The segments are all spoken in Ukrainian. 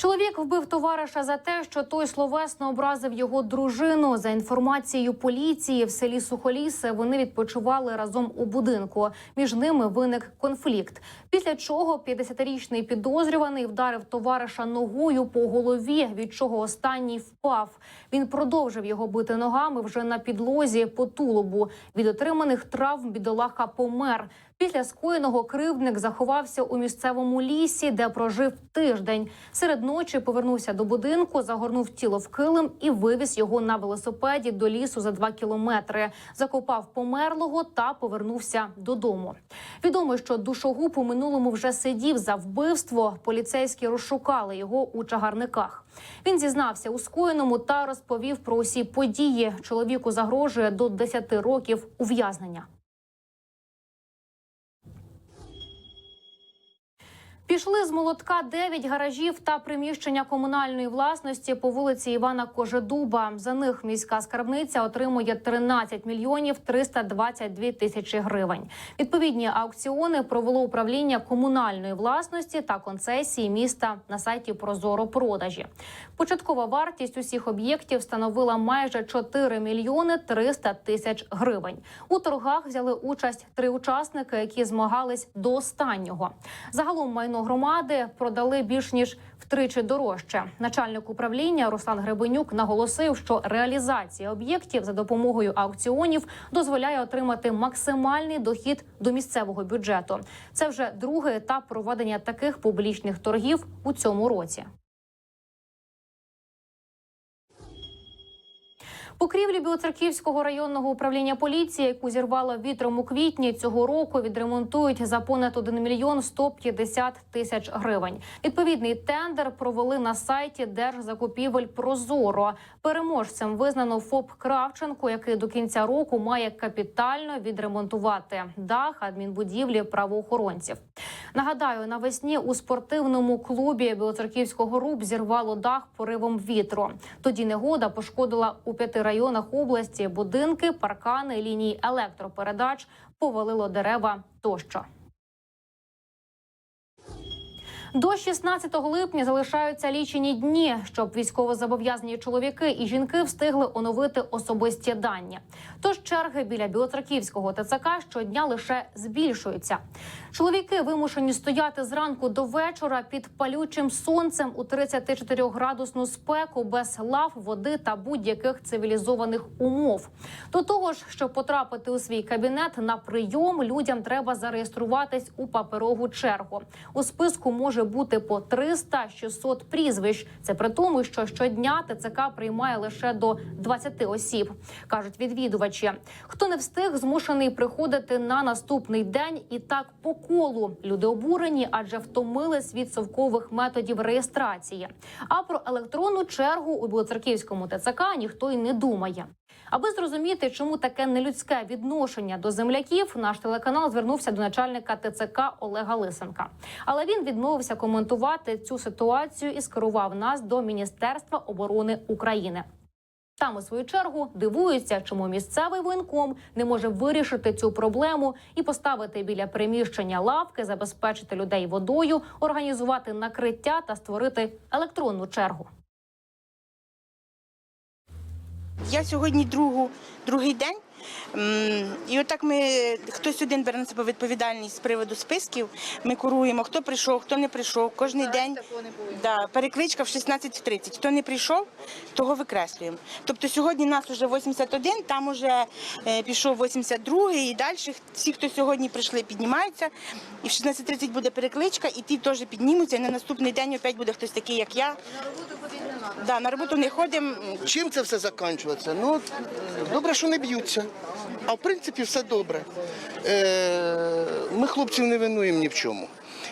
Чоловік вбив товариша за те, що той словесно образив його дружину. За інформацією поліції, в селі Сухолісе вони відпочивали разом у будинку. Між ними виник конфлікт. Після чого 50-річний підозрюваний вдарив товариша ногою по голові, від чого останній впав. Він продовжив його бити ногами вже на підлозі по тулубу. Від отриманих травм бідолаха помер. Після скоєного кривдник заховався у місцевому лісі, де прожив тиждень. Серед ночі повернувся до будинку, загорнув тіло в килим і вивіз його на велосипеді до лісу за два кілометри. Закопав померлого та повернувся додому. Відомо, що душогуб у минулому вже сидів за вбивство. Поліцейські розшукали його у чагарниках. Він зізнався у скоєному та розповів про усі події. Чоловіку загрожує до 10 років ув'язнення. Пішли з молотка 9 гаражів та приміщення комунальної власності по вулиці Івана Кожедуба. За них міська скарбниця отримує 13 мільйонів 322 тисячі гривень. Відповідні аукціони провело управління комунальної власності та концесії міста на сайті Прозоро продажі. Початкова вартість усіх об'єктів становила майже 4 мільйони 300 тисяч гривень. У торгах взяли участь три учасники, які змагались до останнього. Загалом майно громади продали більш ніж втричі дорожче. Начальник управління Руслан Гребенюк наголосив, що реалізація об'єктів за допомогою аукціонів дозволяє отримати максимальний дохід до місцевого бюджету. Це вже другий етап проведення таких публічних торгів у цьому році. Покрівлі Білоцерківського районного управління поліції, яку зірвало вітром у квітні цього року, відремонтують за понад 1 мільйон 150 тисяч гривень. Відповідний тендер провели на сайті Держзакупівель Прозоро. Переможцем визнано ФОП Кравченко, який до кінця року має капітально відремонтувати дах адмінбудівлі правоохоронців. Нагадаю, навесні у спортивному клубі Білоцерківського РУБ зірвало дах поривом вітру. Тоді негода пошкодила у п'яти районах області будинки, паркани, лінії електропередач, повалило дерева тощо. До 16 липня залишаються лічені дні, щоб військовозобов'язані чоловіки і жінки встигли оновити особисті дані. Тож черги біля Білоцерківського ТЦК щодня лише збільшуються. Чоловіки вимушені стояти зранку до вечора під палючим сонцем у 34-градусну спеку без лав, води та будь-яких цивілізованих умов. До того ж, щоб потрапити у свій кабінет на прийом, людям треба зареєструватись у паперову чергу. У списку може бути по 300-600 прізвищ. Це при тому, що щодня ТЦК приймає лише до 20 осіб, кажуть відвідувачі. Хто не встиг, змушений приходити на наступний день і так по колу. Люди обурені, адже втомились від совкових методів реєстрації. А про електронну чергу у Білоцерківському ТЦК ніхто й не думає. Аби зрозуміти, чому таке нелюдське відношення до земляків, наш телеканал звернувся до начальника ТЦК Олега Лисенка. Але він відмовився коментувати цю ситуацію і скерував нас до Міністерства оборони України. Там, у свою чергу, дивуються, чому місцевий воєнком не може вирішити цю проблему і поставити біля приміщення лавки, забезпечити людей водою, організувати накриття та створити електронну чергу. Я сьогодні другу, другий день. І отак ми хтось один бере на себе відповідальність з приводу списків. Ми куруємо, хто прийшов, хто не прийшов. Кожний день да, перекличка в 16.30. Хто не прийшов, того викреслюємо. Тобто сьогодні нас вже 81, там вже е, пішов 82 і далі всі, хто сьогодні прийшли, піднімаються. І в 16.30 буде перекличка, і ті теж піднімуться. І на наступний день опять буде хтось такий, як я. Да, на роботу не ходимо. Чим це все закінчується? Ну, добре, що не б'ються. А в принципі все добре. Е, ми хлопців не винуємо ні в чому.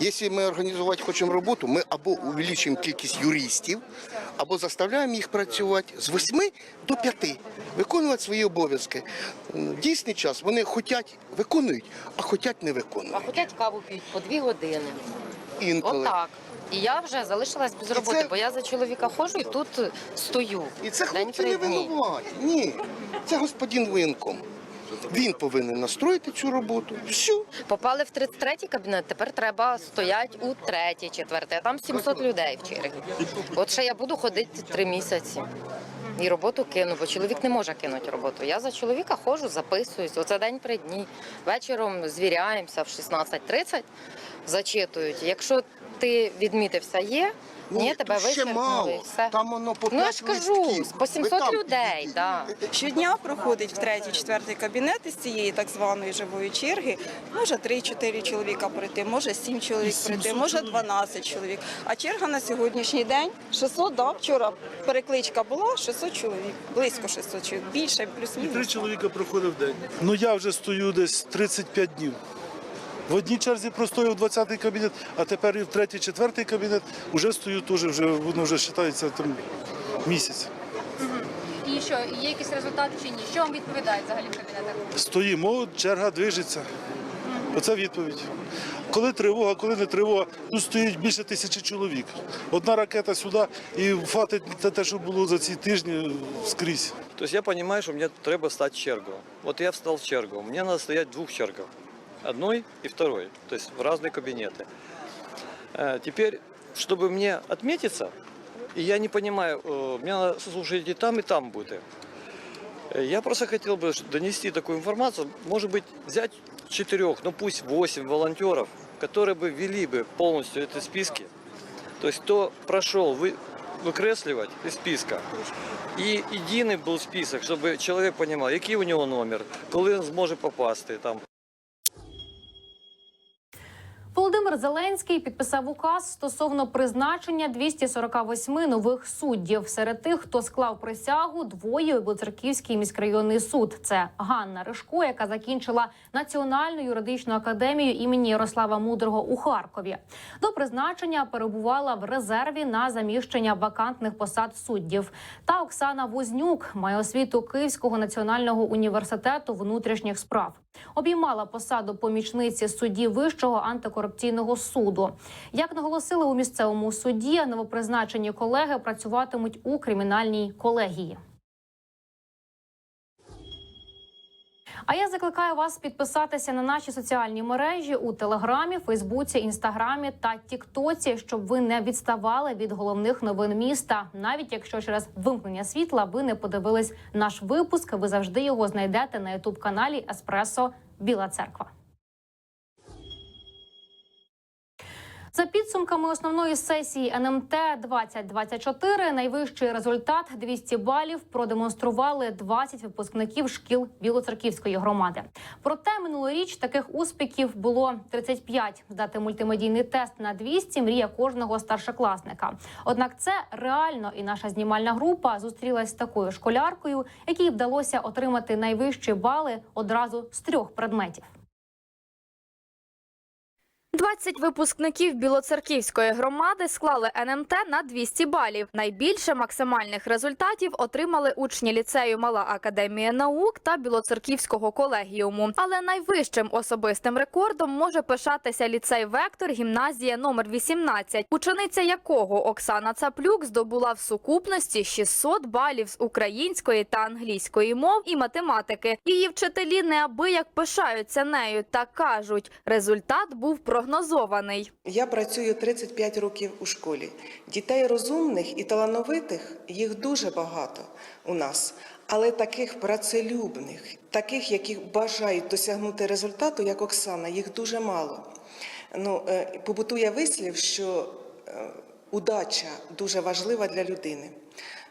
Якщо ми організувати хочемо роботу, ми або увеличуємо кількість юристів, або заставляємо їх працювати з 8 до 5, виконувати свої обов'язки. Дійсний час вони хочуть виконують, а хочуть не виконують. А хочуть каву п'ють по дві години. Інколи. Отак. І я вже залишилась без роботи, це- бо я за чоловіка ходжу і тут стою. І це хлопці не винуваті. Ні, це господин воєнком. Він повинен настроїти цю роботу. Все. Попали в 33-й кабінет, тепер треба стояти у третій, четвертий, а там 700 людей в черзі. От ще я буду ходити три місяці. І роботу кину, бо чоловік не може кинути роботу. Я за чоловіка ходжу, записуюсь. Оце день при дні. Вечором звіряємося в 16.30, зачитують. Якщо ти відмітився є, ні, тебе тут Ну, ще мало. Все. Там воно по Ну я ж кажу, листків. по Ви 700 там людей, да. Щодня проходить в третій, четвертий кабінет із цієї так званої живої черги. Може 3-4 чоловіка прийти, може 7 чоловік прийти, може 12 чоловік. А черга на сьогоднішній день 600, да, вчора перекличка була 600 чоловік, близько 600 чоловік, більше І три плюс-мінус. чоловіка проходив день. Ну я вже стою десь 35 днів. В одній черзі простояв 20-й кабінет, а тепер і в третій, четвертий кабінет вже стою теж, вже воно вже вважається там місяць. І що, є якісь результати чи ні? Що вам відповідають взагалі в кабінетах? Стоїмо, черга движеться. Оце відповідь. Коли тривога, коли не тривога, тут стоїть більше тисячі чоловік. Одна ракета сюди і хватить те, те, що було за ці тижні скрізь. То есть я понимаю, что мне треба стать в чергу. Вот я встал в чергу. Мне надо стоять в двух чергах. Одной и второй. То есть в разные кабинеты. Э, Теперь, чтобы мне отметиться, и я не понимаю, э, мне надо слушать и там, и там будет. Э, Я просто хотел бы ш- донести такую информацию. Может быть, взять четырех, ну пусть восемь волонтеров, которые бы вели бы полностью эти списки. То есть кто прошел вы, выкресливать из списка. І єдиний був список, щоб чоловік розумів, який у нього номер, коли він зможе попасти там. Володимир Зеленський підписав указ стосовно призначення 248 нових суддів. Серед тих, хто склав присягу, двоє у міськрайонний суд. Це Ганна Ришко, яка закінчила Національну юридичну академію імені Ярослава Мудрого у Харкові. До призначення перебувала в резерві на заміщення вакантних посад суддів. Та Оксана Вознюк має освіту Київського національного університету внутрішніх справ. Обіймала посаду помічниці судді Вищого антикорупційного суду. Як наголосили у місцевому суді, новопризначені колеги працюватимуть у кримінальній колегії. А я закликаю вас підписатися на наші соціальні мережі у Телеграмі, Фейсбуці, Інстаграмі та Тіктоці, щоб ви не відставали від головних новин міста. Навіть якщо через вимкнення світла ви не подивились наш випуск, ви завжди його знайдете на ютуб каналі Еспресо Біла Церква. За підсумками основної сесії НМТ 2024 найвищий результат 200 балів продемонстрували 20 випускників шкіл Білоцерківської громади. Проте минулоріч таких успіхів було 35. Здати мультимедійний тест на 200 – мрія кожного старшокласника. Однак це реально, і наша знімальна група зустрілась з такою школяркою, якій вдалося отримати найвищі бали одразу з трьох предметів. 20 випускників Білоцерківської громади склали НМТ на 200 балів. Найбільше максимальних результатів отримали учні ліцею Мала Академія наук та Білоцерківського колегіуму. Але найвищим особистим рекордом може пишатися ліцей Вектор гімназія номер 18, учениця якого Оксана Цаплюк здобула в сукупності 600 балів з української та англійської мов і математики. Її вчителі неабияк пишаються нею та кажуть, результат був прогнозований. Я працюю 35 років у школі. Дітей розумних і талановитих їх дуже багато у нас, але таких працелюбних, таких, які бажають досягнути результату, як Оксана, їх дуже мало. Ну, е, побутує вислів, що е, удача дуже важлива для людини.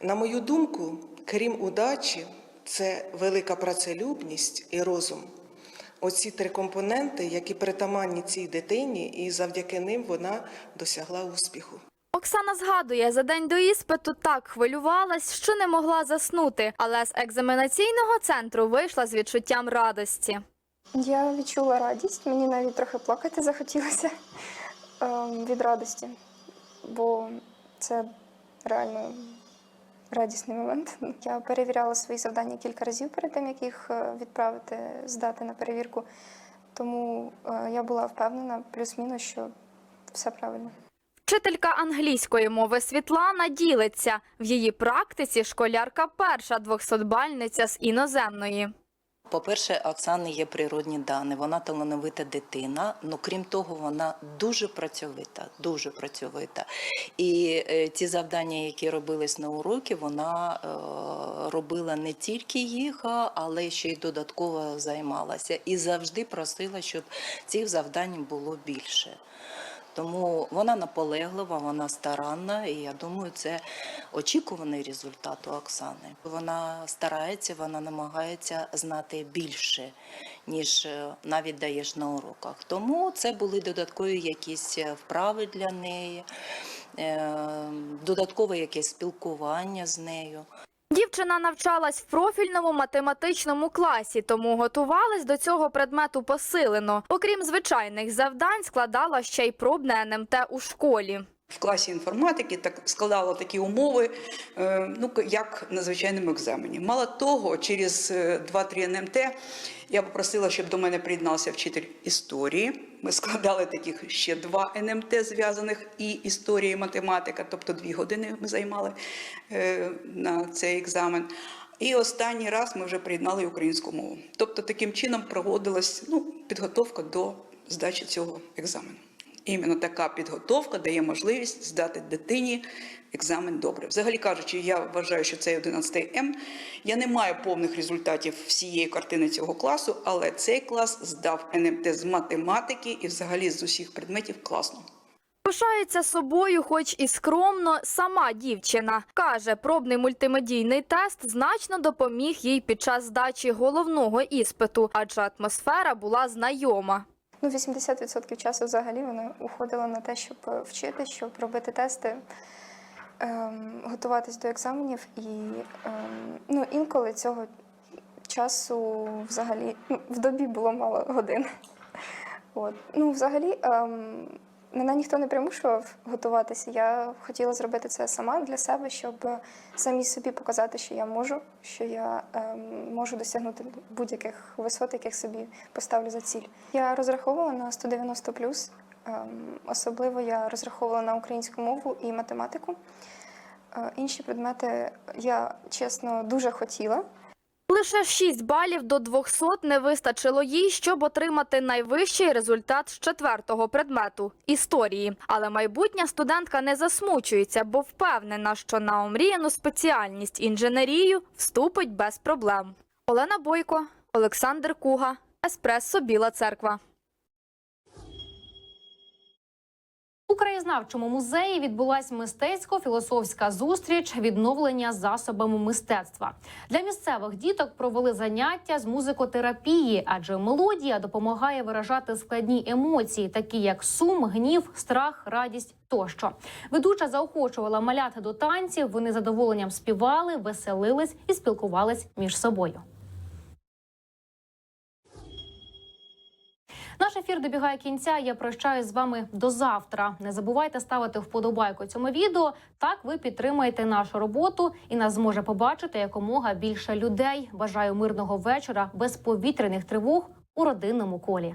На мою думку, крім удачі, це велика працелюбність і розум. Оці три компоненти, які притаманні цій дитині, і завдяки ним вона досягла успіху. Оксана згадує, за день до іспиту так хвилювалась, що не могла заснути, але з екзаменаційного центру вийшла з відчуттям радості. Я відчула радість, мені навіть трохи плакати захотілося ем, від радості, бо це реально радісний момент. Я перевіряла свої завдання кілька разів перед тим, як їх е, відправити, здати на перевірку. Тому е, я була впевнена, плюс-мінус, що все правильно. Вчителька англійської мови Світлана ділиться. В її практиці школярка перша 200-бальниця з іноземної. По-перше, Оксани є природні дані. Вона талановита дитина. Ну крім того, вона дуже працьовита, дуже працьовита. І е, ті завдання, які робились на уроки, вона е, робила не тільки їх, але ще й додатково займалася. І завжди просила, щоб цих завдань було більше. Тому вона наполеглива, вона старанна, і я думаю, це очікуваний результат у Оксани. Вона старається, вона намагається знати більше, ніж е, навіть даєш на уроках. Тому це були додаткові якісь е, вправи для неї, е, додаткове якесь спілкування з нею. Дівчина навчалась в профільному математичному класі, тому готувалась до цього предмету посилено. Окрім звичайних завдань, складала ще й пробне НМТ у школі. В класі інформатики так складала такі умови, е, ну як на звичайному екзамені. Мало того, через е, 2-3 НМТ я попросила, щоб до мене приєднався вчитель історії. Ми складали таких ще два НМТ зв'язаних і історія, і математика, тобто дві години ми займали е, на цей екзамен. І останній раз ми вже приєднали українську мову. Тобто таким чином проводилась ну, підготовка до здачі цього екзамену. Іменно така підготовка дає можливість здати дитині екзамен добре. Взагалі кажучи, я вважаю, що цей 11 М. Я не маю повних результатів всієї картини цього класу, але цей клас здав НМТ з математики і взагалі з усіх предметів класно. Пишається собою, хоч і скромно, сама дівчина. Каже, пробний мультимедійний тест значно допоміг їй під час здачі головного іспиту, адже атмосфера була знайома. Ну, 80% часу взагалі вона уходила на те, щоб е, вчити, щоб робити тести, ем, готуватись до екзаменів. І ем, ну, інколи цього часу взагалі ну, в добі було мало годин. От. Ну, взагалі, ем, мене ніхто не примушував готуватися. Я хотіла зробити це сама для себе, щоб самі собі показати, що я можу, що я ем, можу досягнути будь-яких висот, яких собі поставлю за ціль. Я розраховувала на 190 Ем, особливо я розраховувала на українську мову і математику. Е, інші предмети я чесно дуже хотіла. Лише 6 балів до 200 не вистачило їй, щоб отримати найвищий результат з четвертого предмету історії. Але майбутня студентка не засмучується, бо впевнена, що на омріяну спеціальність інженерію вступить без проблем. Олена Бойко, Олександр Куга, Еспресо Біла Церква. Краєзнавчому музеї відбулась мистецько-філософська зустріч відновлення засобами мистецтва. Для місцевих діток провели заняття з музикотерапії, адже мелодія допомагає виражати складні емоції, такі як сум, гнів, страх, радість тощо. Ведуча заохочувала малят до танців. Вони задоволенням співали, веселились і спілкувались між собою. Наш ефір добігає кінця. Я прощаюсь з вами до завтра. Не забувайте ставити вподобайку цьому відео. Так ви підтримаєте нашу роботу і нас зможе побачити якомога більше людей. Бажаю мирного вечора без повітряних тривог у родинному колі.